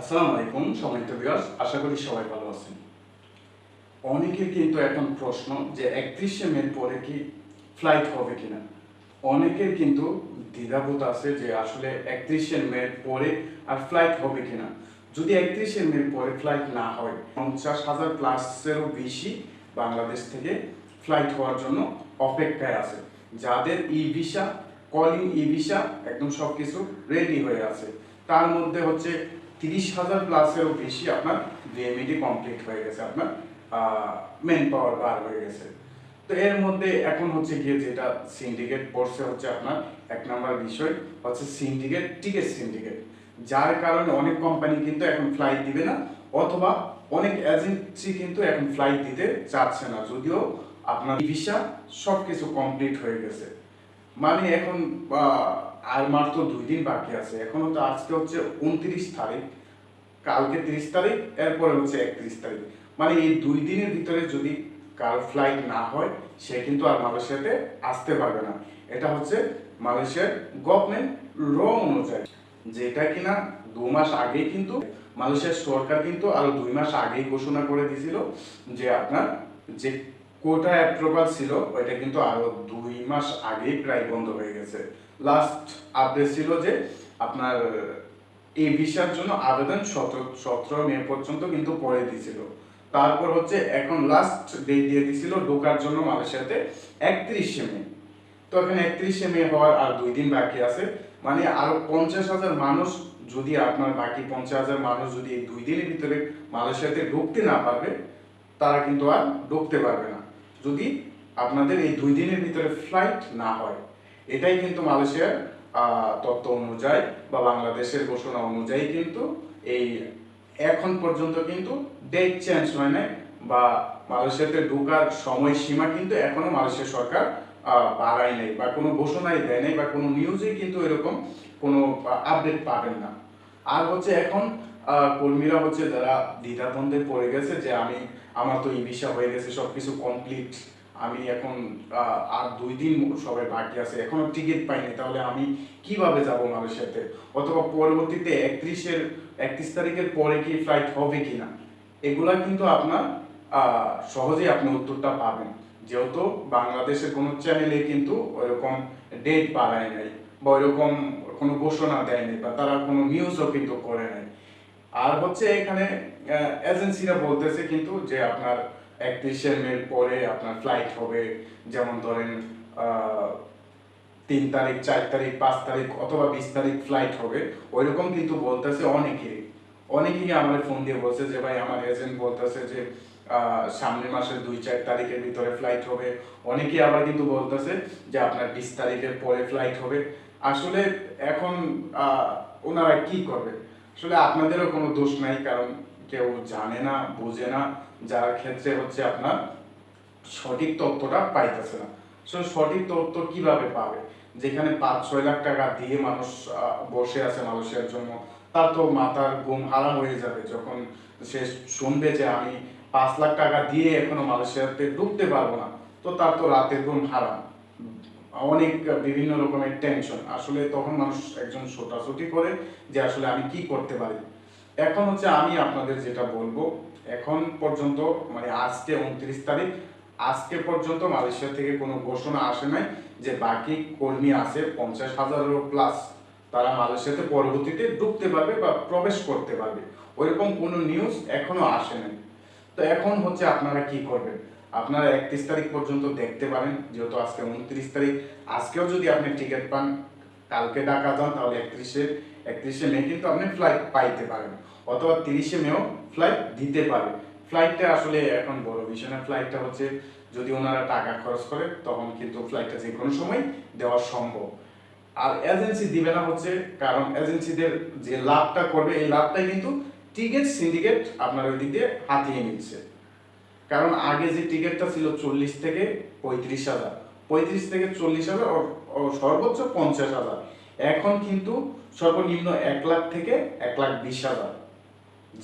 আসসালামু আলাইকুম, সম্মানিত বিয়াস আশা করি সবাই ভালো আছেন। অনেকের কিন্তু এখন প্রশ্ন যে একত্রিশে মে পরে কি ফ্লাইট হবে কিনা? অনেকের কিন্তু দ্বিধাবোধ আছে যে আসলে একত্রিশে মে পরে আর ফ্লাইট হবে কিনা। যদি একত্রিশে মে পরে ফ্লাইট না হয়, পঞ্চাশ হাজার প্লাসেরও বেশি বাংলাদেশ থেকে ফ্লাইট হওয়ার জন্য অপেক্ষায় আছে। যাদের e visa calling e visa একদম সব কিছু রেডি হয়ে আছে। তার মধ্যে হচ্ছে তিরিশ হাজার প্লাসেরও বেশি আপনার ডিএমইডি কমপ্লিট হয়ে গেছে, আপনার মেন পাওয়ার বার হয়ে গেছে। তো এর মধ্যে এখন হচ্ছে গিয়ে যেটা সিন্ডিকেট পড়ছে হচ্ছে আপনার এক নম্বর বিষয়, হচ্ছে সিন্ডিকেট টিকিট সিন্ডিকেট যার কারণে অনেক কোম্পানি কিন্তু এখন ফ্লাইট দিবে না, অথবা অনেক এজেন্সি কিন্তু এখন ফ্লাইট দিতে চাচ্ছে না, যদিও আপনার ভিসা সব কিছু কমপ্লিট হয়ে গেছে। মানে এখন আর মাত্র দুই দিন বাকি আছে। এখনও তো আজকে হচ্ছে উনত্রিশ তারিখ। কালকে তিরিশ তারিখ, এরপরে হচ্ছে একত্রিশ তারিখ। মানে এই দুই দিনের ভিতরে যদি কার ফ্লাইট না হয়, সে কিন্তু আর মালয়েশিয়াতে আসতে পারবে না। এটা হচ্ছে মালয়েশিয়ার গভর্নমেন্ট র অনুযায়ী। যেটা কিনা দু মাস আগে কিন্তু মালয়েশিয়ার সরকার কিন্তু আরও দুই মাস আগেই ঘোষণা করে দিয়েছিল যে আপনার যে কোটা অ্যাপ্রুভাল ছিল, ওইটা কিন্তু আরও দুই মাস আগেই প্রায় বন্ধ হয়ে গেছে। লাস্ট আপডেট ছিল যে আপনার এই ভিসার জন্য আবেদন সতেরো সতেরো মে পর্যন্ত কিন্তু পরে দিয়েছিল। তারপর হচ্ছে এখন লাস্ট ডেট দিয়ে দিছিল ঢোকার জন্য মালয়েশিয়াতে একত্রিশে মে। তো এখন একত্রিশে মে হওয়ার আর দুই দিন বাকি আছে। মানে আরও পঞ্চাশ হাজার মানুষ যদি আপনার বাকি পঞ্চাশ হাজার মানুষ যদি এই দুই দিনের ভিতরে মালয়েশিয়াতে ঢুকতে না পারবে, তারা কিন্তু আর ঢুকতে পারবে না। যদি আপনাদের এই দুই দিনের ভিতরে ফ্লাইট না হয়, এটাই কিন্তু মালয়েশিয়ার তত্ত্ব অনুযায়ী বা বাংলাদেশের ঘোষণা অনুযায়ী কিন্তু এই এখন পর্যন্ত কিন্তু ডেট চেঞ্জ হয় নাই বা মালয়েশিয়াতে ঢোকার সময়সীমা কিন্তু এখনও মালয়েশিয়া সরকার বাড়ায় নাই বা কোনো ঘোষণাই দেয় নাই বা কোনো নিউজে কিন্তু এরকম কোনো আপডেট পাবেন না। আর হচ্ছে এখন কর্মীরা হচ্ছে যারা দ্বিধাদ্বন্দ্বে পড়ে গেছে যে আমি আমার তো ই ভিসা হয়ে গেছে সব কিছু কমপ্লিট আমি এখন আর দুই দিন সবাই বাকি আছে, এখনও টিকিট পাইনি, তাহলে আমি কীভাবে যাব মালয়েশিয়াতে? অথবা পরবর্তীতে একত্রিশের, একত্রিশ তারিখের পরে কি ফ্লাইট হবে কিনা? এগুলা কিন্তু আপনার সহজেই আপনি উত্তরটা পাবেন। যেহেতু বাংলাদেশের কোনো চ্যানেলে কিন্তু ওইরকম ডেট বাড়ায় নাই, বা ওইরকম কোনো ঘোষণা দেয়নি বা তারা কোনো নিউজও কিন্তু করে নাই। আর হচ্ছে এখানে এজেন্সিরা বলতেছে কিন্তু যে আপনার একত্রিশে মে পরে আপনার ফ্লাইট হবে, যেমন ধরেন তিন তারিখ, চার তারিখ, পাঁচ তারিখ অথবা বিশ তারিখ ফ্লাইট হবে, ওইরকম কিন্তু বলতেছে অনেকেই অনেকেই আমার ফোন দিয়ে বলছে যে, ভাই, আমার এজেন্ট বলতেছে যে সামনের মাসের দুই, চার তারিখের ভিতরে ফ্লাইট হবে। অনেকেই আবার কিন্তু বলতেছে যে, আপনার বিশ তারিখের পরে ফ্লাইট হবে। আসলে এখন ওনারা কি করবে? আসলে আপনাদেরও কোনো দোষ নাই, কারণ কেউ জানে না, বোঝে না যার ক্ষেত্রে হচ্ছে আপনার সঠিক তথ্যটা পাইতেছে না। সো সঠিক তথ্য কীভাবে পাবে? যেখানে পাঁচ, ছয় লাখ টাকা দিয়ে মানুষ বসে আছে মানুষের জন্য, তার তো মাথার ঘুম হারাম হয়ে যাবে। যখন সে শুনবে যে আমি পাঁচ লাখ টাকা দিয়ে এখনও মালয়েশিয়াতে ঢুকতে পারব না, তো তার তো রাতের ঘুম হারাম। অনেক, বিভিন্ন রকমের টেনশন আসলে তখন মানুষ একজন ছোটাছুটি করে যে আসলে আমি কি করতে পারি। এখন হচ্ছে আমি আপনাদের যেটা বলব, এখন পর্যন্ত মানে আজকে উনত্রিশ তারিখ, আজকে পর্যন্ত মালয়েশিয়া থেকে কোনো ঘোষণা আসে নাই যে বাকি কর্মী আছে পঞ্চাশ হাজারেরও প্লাস তারা মালয়েশিয়াতে পরবর্তীতে ঢুকতে পারবে বা প্রবেশ করতে পারবে। ওইরকম কোনো নিউজ এখনও আসে নাই। তো এখন হচ্ছে আপনারা কি করবেন? আপনারা একত্রিশ তারিখ পর্যন্ত দেখতে পারেন, যেহেতু আজকে উনত্রিশ তারিখ। আজকেও যদি আপনি টিকিট পান, কালকে ডাকা যান, তাহলে একত্রিশে একত্রিশে মে কিন্তু আপনি ফ্লাইট পাইতে পারেন। অথবা তিরিশে মেও ফ্লাইট দিতে পারে ফ্লাইটটা আসলে এখন বড় বিষয় না ফ্লাইটটা হচ্ছে যদি ওনারা টাকা খরচ করে, তখন কিন্তু ফ্লাইটটা যে কোনো সময় দেওয়া সম্ভব। আর এজেন্সি দিবে না হচ্ছে, কারণ এজেন্সিদের যে লাভটা করবে, এই লাভটাই কিন্তু টিকিট সিন্ডিকেট আপনার ওই দিক দিয়ে হাতিয়ে নিচ্ছে। কারণ আগে যে টিকিটটা ছিল চল্লিশ থেকে পঁয়ত্রিশ হাজার, পঁয়ত্রিশ থেকে চল্লিশ হাজার সর্বোচ্চ পঞ্চাশ হাজার। এখন কিন্তু সর্বনিম্ন এক লাখ থেকে এক লাখ বিশ হাজার।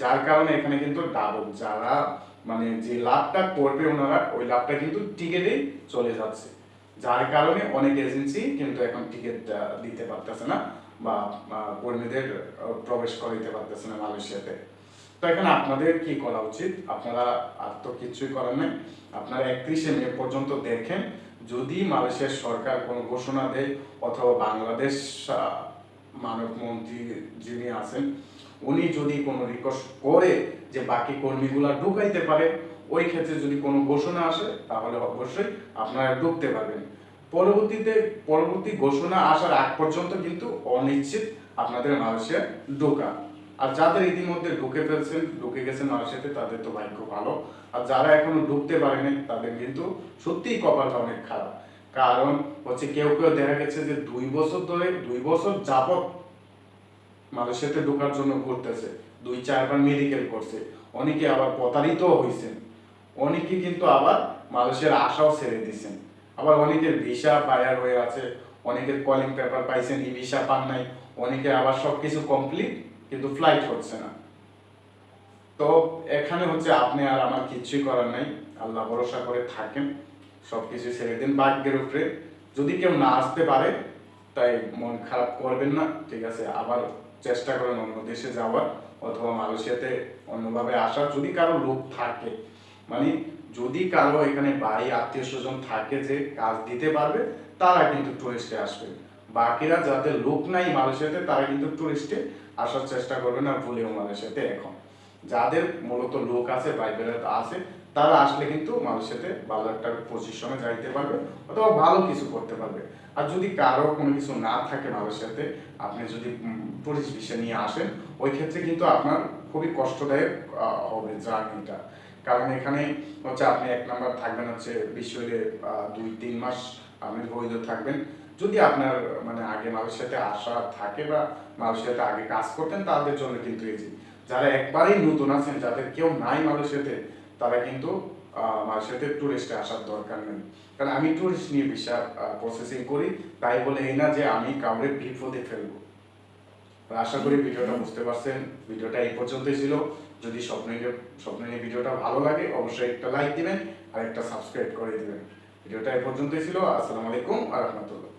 যার কারণে এখানে কিন্তু ডাবল যারা মানে যে লাভটা করবে ওনারা, ওই লাভটা কিন্তু টিকিটেই চলে যাচ্ছে। যার কারণে অনেক এজেন্সি কিন্তু এখন টিকিট দিতে পারতেছে না বা কর্মীদের প্রবেশ করাইতে পারতেছে না মালয়েশিয়াতে। তো এখানে আপনাদের কি করা উচিত? আপনারা আর তো কিছুই করার নেই। আপনারা একত্রিশে মে পর্যন্ত দেখেন, যদি মালয়েশিয়ার সরকার কোনো ঘোষণা দেয় অথবা বাংলাদেশ মানব মন্ত্রী যিনি আছেন, উনি যদি কোনো রিকোয়েস্ট করে যে বাকি কর্মীগুলা ঢুকাইতে পারে, ওই ক্ষেত্রে যদি কোনো ঘোষণা আসে, তাহলে অবশ্যই আপনারা ঢুকতে পারবেন। পরবর্তীতে, পরবর্তী ঘোষণা আসার আগ পর্যন্ত কিন্তু অনিশ্চিত আপনাদের মালয়েশিয়া ঢোকা। আর যাদের ইতিমধ্যে ঢুকে ফেলছেন, ঢুকে গেছেন মালয়েশিয়াতে তাদের তো ভাগ্য ভালো। আর যারা এখনও ঢুকতে পারেনি, তাদের কিন্তু সত্যিই কপালটা অনেক খারাপ। কারণ হচ্ছে কেউ কেউ দেখা গেছে যে দুই বছর ধরে, দুই বছর যাবত মালয়েশিয়াতে ঢোকার জন্য ঘুরতেছে। দুই, চারবার মেডিকেল করছে। অনেকে আবার প্রতারিত হয়েছেন অনেকে কিন্তু আবার মালয়েশিয়ার আশাও ছেড়ে দিয়েছেন আবার অনেকের ভিসা বায়ার হয়ে আছে, অনেকের কলিং পেপার পাইছেন ই ভিসা পান নাই, অনেকে আবার সবকিছু কমপ্লিট কিন্তু ফ্লাইট হচ্ছে না। তো এখানে হচ্ছে আপনি আর আমার কিছুই করার নাই। আল্লাহ ভরসা করে থাকেন, সবকিছু ছেড়ে দিন ভাগ্যের উপরে। যদি কেউ না আসতে পারে, তাই মন খারাপ করবেন না, ঠিক আছে? আবার চেষ্টা করেন অন্য দেশে যাওয়ার অথবা মালয়েশিয়াতে অন্যভাবে আসার। যদি কারও লোক থাকে মানে যদি কারও এখানে ভাই, আত্মীয় স্বজন থাকে যে কাজ দিতে পারবে, তারা কিন্তু টুরিস্টে আসবে। বাকিরা যাদের লোক নাই মালয়েশিয়াতে, তারা কিন্তু টুরিস্টে আসার চেষ্টা করবে না ভুলেও মালয়েশিয়াতে এখন। যাদের মূলত লোক আছে বাইবেলে আছে, তারা আসলে কিন্তু মালয়েশিয়াতে ভালো একটা পজিশনে যাইতে পারবে অথবা ভালো কিছু করতে পারবে। আর যদি কারও কোনো কিছু না থাকে মালয়েশিয়াতে আপনি যদি টুরিস্ট ভিসা নিয়ে আসেন, ওই ক্ষেত্রে কিন্তু আপনার খুবই কষ্টদায়ক হবে জার্নিটা। কারণ এখানে হচ্ছে আপনি এক নাম্বার থাকবেন হচ্ছে বিশ্ব দুই, তিন মাস আপনি বৈধ থাকবেন। যদি আপনার মানে আগে মালয়েশিয়াতে আসা থাকে বা মালয়েশিয়াতে আগে কাজ করতেন, তাদের জন্য কিন্তু এই যারা একবারেই নতুন আছেন, যাদের কেউ নাই মালয়েশিয়াতে তারা কিন্তু মালয়েশিয়াতে টুরিস্টে আসার দরকার নেই। কারণ আমি টুরিস্ট নিয়ে ভিসা প্রসেসিং করি, তাই বলে এই না যে আমি কাউরে বিপদে ফেলব। আশা করি ভিডিওটা বুঝতে পারছেন, ভিডিওটা এই পর্যন্তই ছিল। যদি স্বপ্ন নিয়ে স্বপ্ন নিয়ে ভিডিওটা ভালো লাগে, অবশ্যই একটা লাইক দিবেন আর একটা সাবস্ক্রাইব করে দিবেন। ভিডিওটা এই পর্যন্তই ছিল। আসসালামু আলাইকুম আ রহমতুল্লাহ।